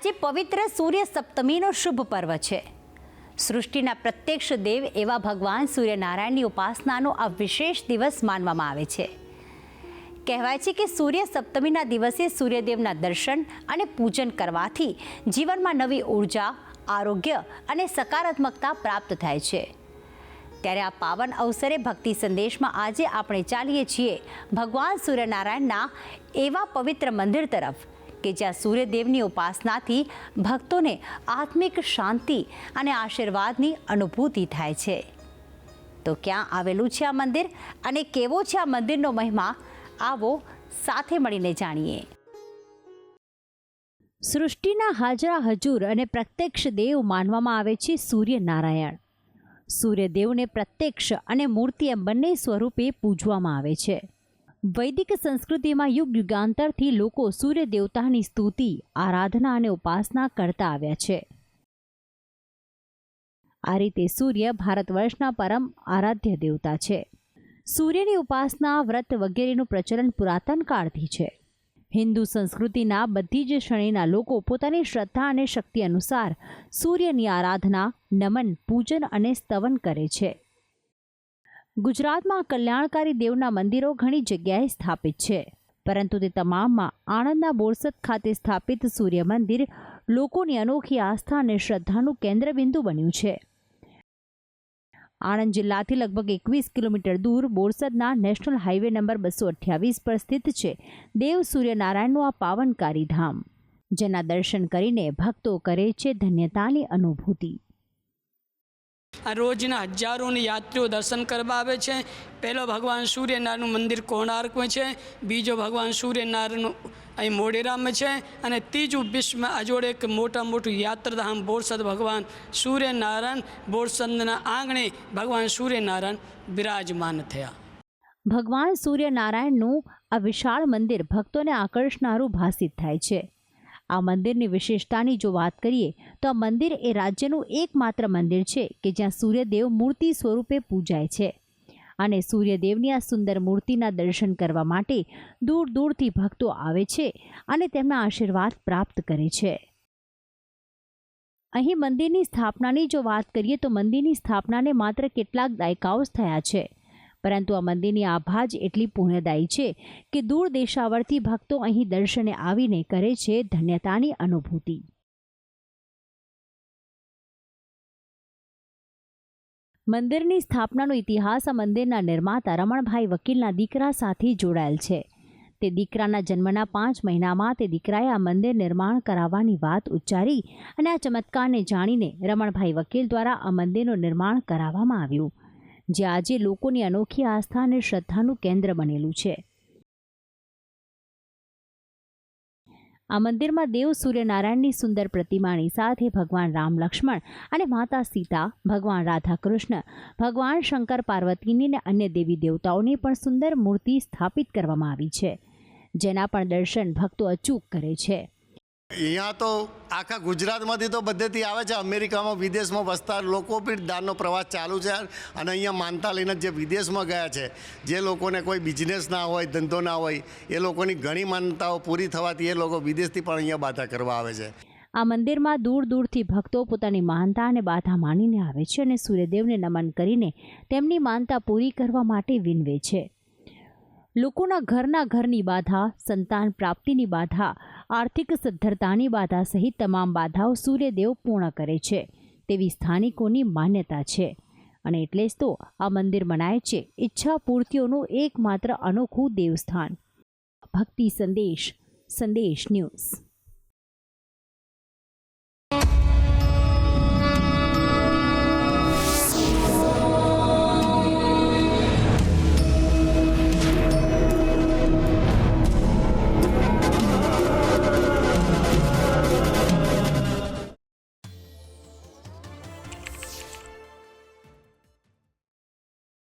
આજે પવિત્ર સૂર્ય સપ્તમીનો શુભ પર્વ છે. સૃષ્ટિના પ્રત્યક્ષ દેવ એવા ભગવાન સૂર્યનારાયણની ઉપાસનાનો આ વિશેષ દિવસ માનવામાં આવે છે. કહેવાય છે કે સૂર્ય સપ્તમીના દિવસે સૂર્યદેવના દર્શન અને પૂજન કરવાથી જીવનમાં નવી ઊર્જા, આરોગ્ય અને સકારાત્મકતા પ્રાપ્ત થાય છે. ત્યારે આ પાવન અવસરે ભક્તિ સંદેશમાં આજે આપણે ચાલીએ છીએ ભગવાન સૂર્યનારાયણના એવા પવિત્ર મંદિર તરફ. કે જ્યાં સૂર્યદેવની ઉપાસનાથી ભક્તોને આત્મિક શાંતિ અને આશીર્વાદની અનુભૂતિ થાય છે. તો ક્યાં આવેલું છે આ મંદિર અને કેવો છે આ મંદિરનો મહિમા? આવો સાથે મળીને જાણીએ. સૃષ્ટિના હાજરા હજૂર અને પ્રત્યક્ષ દેવ માનવામાં આવે છે સૂર્યનારાયણ. સૂર્યદેવને પ્રત્યક્ષ અને મૂર્તિ એમ બંને સ્વરૂપે પૂજવામાં આવે છે. વૈદિક સંસ્કૃતિમાં યુગ યુગાંતરથી લોકો સૂર્ય દેવતાની સ્તુતિ, આરાધના અને ઉપાસના કરતા આવ્યા છે. આ રીતે સૂર્ય ભારત વર્ષના પરમ આરાધ્ય દેવતા છે. સૂર્યની ઉપાસના, વ્રત વગેરેનું પ્રચલન પુરાતન કાળથી છે. હિન્દુ સંસ્કૃતિના બધી જ શ્રેણીના લોકો પોતાની શ્રદ્ધા અને શક્તિ અનુસાર સૂર્યની આરાધના, નમન, પૂજન અને સ્તવન કરે છે. ગુજરાતમાં કલ્યાણકારી દેવના મંદિરો ઘણી જગ્યાએ સ્થાપિત છે. પરંતુ તે તમામમાં આણંદના બોરસદ ખાતે સ્થાપિત સૂર્ય મંદિર લોકોની અનોખી આસ્થા અને શ્રદ્ધાનું કેન્દ્રબિંદુ બન્યું છે. આણંદ જિલ્લાથી લગભગ એકવીસ કિલોમીટર દૂર બોરસદના નેશનલ હાઈવે નંબર બસો અઠ્યાવીસ પર સ્થિત છે દેવ સૂર્યનારાયણનું આ પાવનકારી ધામ, જેના દર્શન કરીને ભક્તો કરે છે ધન્યતાની અનુભૂતિ. આ રોજના હજારોની યાત્રીઓ દર્શન કરવા આવે છે. પહેલો ભગવાન સૂર્યનારાયણનું મંદિર કોણાર્કમાં છે. બીજો ભગવાન સૂર્યનારાયણનું અહીં મોઢેરામાં છે. અને ત્રીજું વિશ્વમાં અજોડે એક મોટા મોટું યાત્રાધામ બોરસદ ભગવાન સૂર્યનારાયણ. બોરસદના આંગણે ભગવાન સૂર્યનારાયણ બિરાજમાન થયા. ભગવાન સૂર્યનારાયણનું આ વિશાળ મંદિર ભક્તોને આકર્ષનારું ભાસિત થાય છે. આ મંદિરની વિશેષતાની જો વાત કરીએ, તો આ મંદિર એ રાજ્યનું એકમાત્ર મંદિર છે કે જ્યાં સૂર્યદેવ મૂર્તિ સ્વરૂપે પૂજાય છે. અને સૂર્યદેવની આ સુંદર મૂર્તિના દર્શન કરવા માટે દૂર દૂરથી ભક્તો આવે છે અને તેમના આશીર્વાદ પ્રાપ્ત કરે છે. અહીં મંદિરની સ્થાપનાની જો વાત કરીએ, તો મંદિરની સ્થાપનાને માત્ર કેટલાક દાયકાઓ જ થયા છે. પરંતુ આ મંદિરની આભા જ એટલી પુણ્યદાયી છે કે દૂર દેશાવરથી ભક્તો અહીં દર્શને આવીને કરે છે ધન્યતાની અનુભૂતિ. મંદિરની સ્થાપનાનો ઇતિહાસ આ મંદિરના નિર્માતા રમણભાઈ વકીલના દીકરા સાથે જોડાયેલ છે. તે દીકરાના જન્મના પાંચ મહિનામાં તે દીકરાએ આ મંદિર નિર્માણ કરાવવાની વાત ઉચ્ચારી અને આ ચમત્કારને જાણીને રમણભાઈ વકીલ દ્વારા આ મંદિરનું નિર્માણ કરાવવામાં આવ્યું. જે આજે લોકોની અનોખી આસ્થા અને શ્રદ્ધાનું કેન્દ્ર બનેલું છે. આ મંદિરમાં દેવ સૂર્યનારાયણની સુંદર પ્રતિમાની સાથે ભગવાન રામ લક્ષ્મણ અને માતા સીતા, ભગવાન રાધા કૃષ્ણ ભગવાન શંકર પાર્વતીની અને અન્ય દેવી દેવતાઓની પણ સુંદર મૂર્તિ સ્થાપિત કરવામાં આવી છે, જેના પણ દર્શન ભક્તો અચૂક કરે છે. અહીંયા તો આખા ગુજરાતમાંથી તો બધેથી આવે છે. અમેરિકામાં, વિદેશમાં વસતા લોકો પણ દાનનો પ્રવાસ ચાલુ છે અને અહીંયા માનતા લઈને જે વિદેશમાં ગયા છે, જે લોકોને કોઈ બિઝનેસ ના હોય, ધંધો ના હોય, એ લોકોની ઘણી માનતાઓ પૂરી થવાથી એ લોકો વિદેશથી પણ અહીંયા બાધા કરવા આવે છે. આ મંદિરમાં દૂર દૂરથી ભક્તો પોતાની માનતા અને બાધા માનીને આવે છે અને સૂર્યદેવને નમન કરીને તેમની માનતા પૂરી કરવા માટે વિનવે છે. લોકોના ઘરના ઘરની બાધા, સંતાન પ્રાપ્તિની બાધા આર્થિક સદ્ધરતાની બાધા સહિત તમામ બાધાઓ સૂર્યદેવ પૂર્ણ કરે છે. તેવી સ્થાનિકોની માન્યતા છે. અને એટલે જ તો આ મંદિર મનાય છે ઈચ્છા પૂર્તિઓનું એકમાત્ર અનોખું દેવસ્થાન. ભક્તિ સંદેશ સંદેશ ન્યૂઝ.